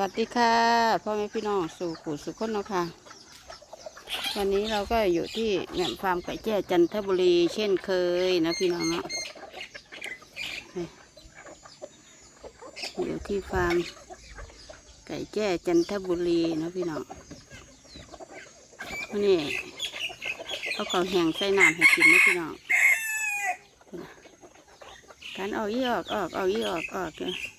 วัสดีค่ะพ่อแม่พี่น้องสู่ขู่สุขคนเนาะค่ะ วันนี้เราก็อยู่ที่แหม่มฟาร์มไก่แจ้จันทบุรีเช่นเคยนะพี่น้องเนาะอยู่ที่ฟาร์มไก่แจ้จันทบุรีนะพี่น้องนนี้เอาของแห้งใส่น้ำให้กินนะพี่น้องการออกยี่ออกออกออกยี่ออกออกเลย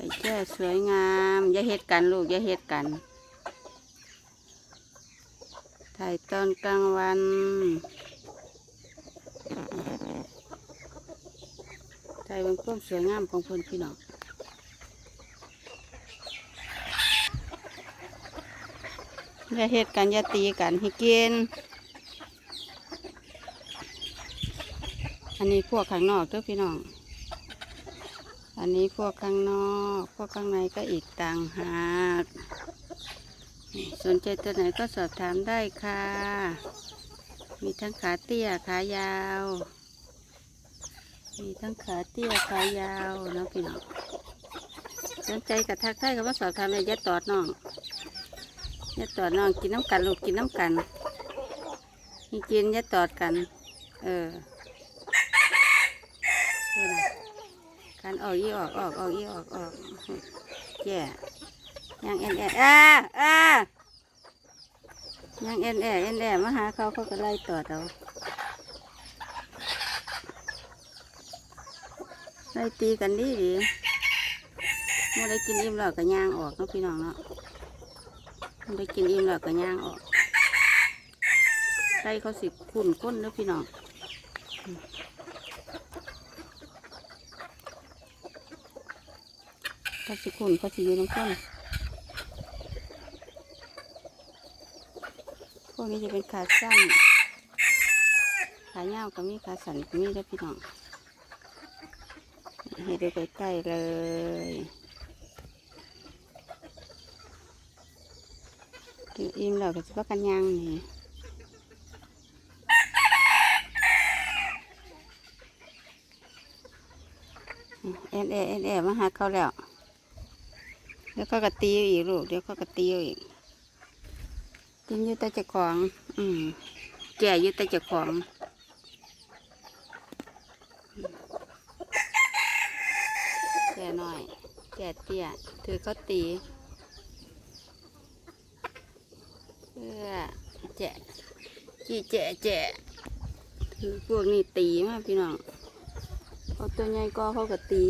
ไก่แจ้สวยงาม อย่าเฮ็ดกันลูก อย่าเฮ็ดกัน ถ่ายตอนกลางวันถ่ายบนความสวยงามของเพื่อนพี่น้องอย่าเฮ็ดกัน อย่าตีกันให้กินอันนี้พวกข้างนอกเด้อพี่น้อง อันนี้พวกข้างนอก พวกข้างในก็อีกต่างหาก สนใจตัวไหนก็สอบถามได้ค่ะ มีทั้งขาเตี้ยขายาว มีทั้งขาเตี้ยขายาวนะพี่น้องสนใจกับทักทายกับว่าสอบถามเลยย่าตอดน้องย่าตอดน้องกินน้ำกันลูกกินน้ำกันนี่กินย่าตอดกัน เออดูนะ การออกยี่ออกออกออกยี่ออกออกแก่ยังเอ็นแออ่าอ่ายังเอ็นแอเอ็นแอมาหาเขาเขาก็ไล่ต่อเราไล่ตีกันดีดีเมื่อได้กินอิ่มแล้วก็ย่างออกเนาะพี่น้องเนาะเมื่อได้กินอิ่มแล้วก็ย่างออกไล่เขาสิขุ่นก้นเนาะพี่น้อง เขาสิคุณเขาสิอยู่น้ำข้นพวกนี้จะเป็นขาสั้น ขาเงาก็มีขาสันก็มีแล้วพี่น้องเห็ดดูใกล้ๆเลยกินอิ่มแล้วก็จะว่ากันย่างนี่เอ็นเอเอ็นเอมาหาเขาแล้ว ดี๋ยวเขาก็ตีอีกลูกเดี๋ยวเขาก็ตีอีกกินยืดแต่จ้าของ อืมแก่ยืดแต่จ้าของแก่หน่อย แก่เตี้ยถือเขาตีเพื่อแจะจี้แจะแจะถือพวกนี้ตีมากพี่น้องเอาตัวใหญ่ก็เขาก็ตี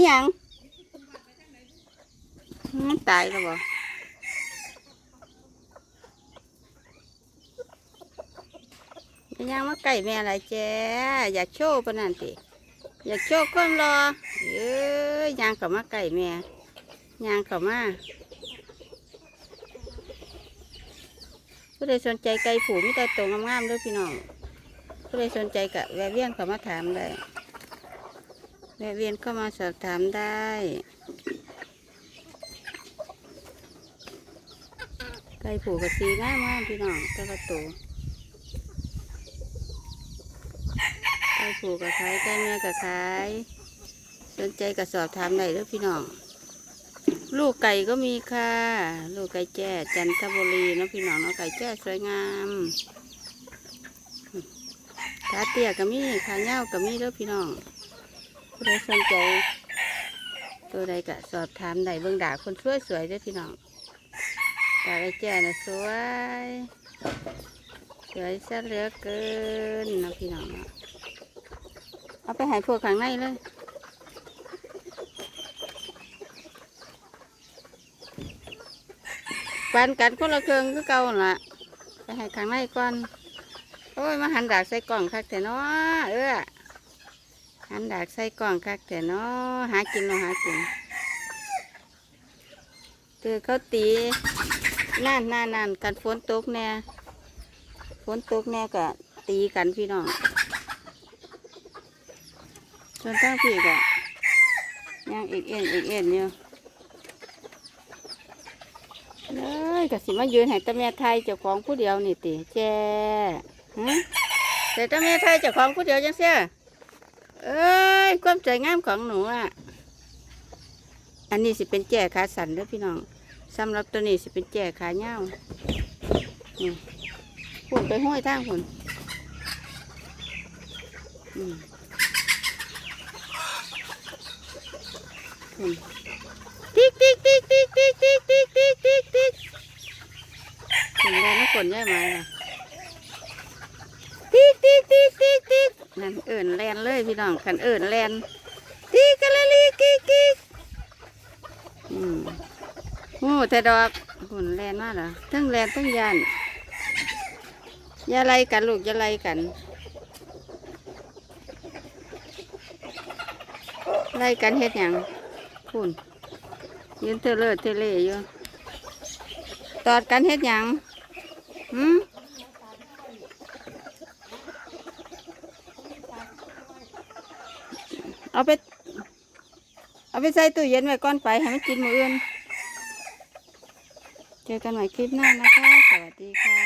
อีหยังมันตายแล้วบ่ยังมาไก่แม่อะไรแจ้อยากโชว์ปนั่นติอยากโชว์ก้นรอเอ้ยยางเข้ามาไก่แม่ยางเข้ามาผู้ใดสนใจไก่ผูมิแต่ตัวงามๆเด้วยพี่น้องผู้ใดสนใจกะแวะเวียนเข้ามาถามได้ แวะเวียนเข้ามาสอบถามได้ ไก่ผูกกับสีง่ายมากพี่น้องแต่ละตัวไก่ผูกกับขายไก่แม่กับขาย สนใจกับสอบถามได้เด้วยพี่น้อง ลูกไก่ก็มีค่ะ ลูกไก่แจ้จันทบุรีเนาะพี่น้องเนาะไก่แจ้สวยงามขาเตี้ยก็มีขาเงาก็มีเด้อพี่น้อง ผู้ใดสนใจตัวใดก็สอบถามได้เบิ่งด่าคนสวยสวยด้อพี่น้องตาไอ้แจ้น่ะสวยสวยซะเหลือเกินนะพี่น้องเนาเอาไปหายพวกข้างในเลยปันกันคนละเครื่องก็เก่าละไปหายข้างในก่อนโอ้ยมาหันดากใส่กล่องคักแต่นาะเออ หันดากใส่กล่องคักแต่เนาะหากินเนาะหากินเจอเขาตีนั่นนั่นนั่นกันฝนตกแน่ฝนตกแน่ก็ตีกันพี่น้องส่วนทั้งพี่ก็ยังอีกเอ็นอีกเอ็นอยู่เลยก็สิมายืนให้ตาแม่ไทยเจ้าของผู้เดียวนี่ติแจ้ฮะแต่ถ้าแม่ไทยเจ้าของผู้เดียวจังเสีย ความใจงามของหนูอะ อันนี้สิเป็นแจ่ขาสันเด้อพี่น้องสำหรับตัวนี้สิเป็นแจ่ขาเงาวนี่หุ่นไปห้อยทางหุ่นติ๊กติ๊กติ๊กติ๊กติ๊กติ๊กติ๊กติ๊กติ๊กติ๊กถึงแล้วน้ำฝนย่ายมล่ะติ๊กติ๊กติ๊กติ๊กติ๊ก นั่นเอิ่นแลนเลยพี่น้องขันเอิ่นแลนติ๊กกันละลีกิกกิ๊กอืมโอ้แต่ดอกหุ่นแลนมากเหรอทั้งแลนทั้งยานย่าไล่กันลูกย่าไล่กันไล่กันเฮ็ดหยังคุณยืนเทเลอเทเลอยู่ตอดกันเฮ็ดหยังหืม เอาไป เอาไปใส่ตู้เย็นไว้ก่อนไปให้มันกินมืออื่น เจอกันใหม่คลิปหน้านะคะ สวัสดีค่ะ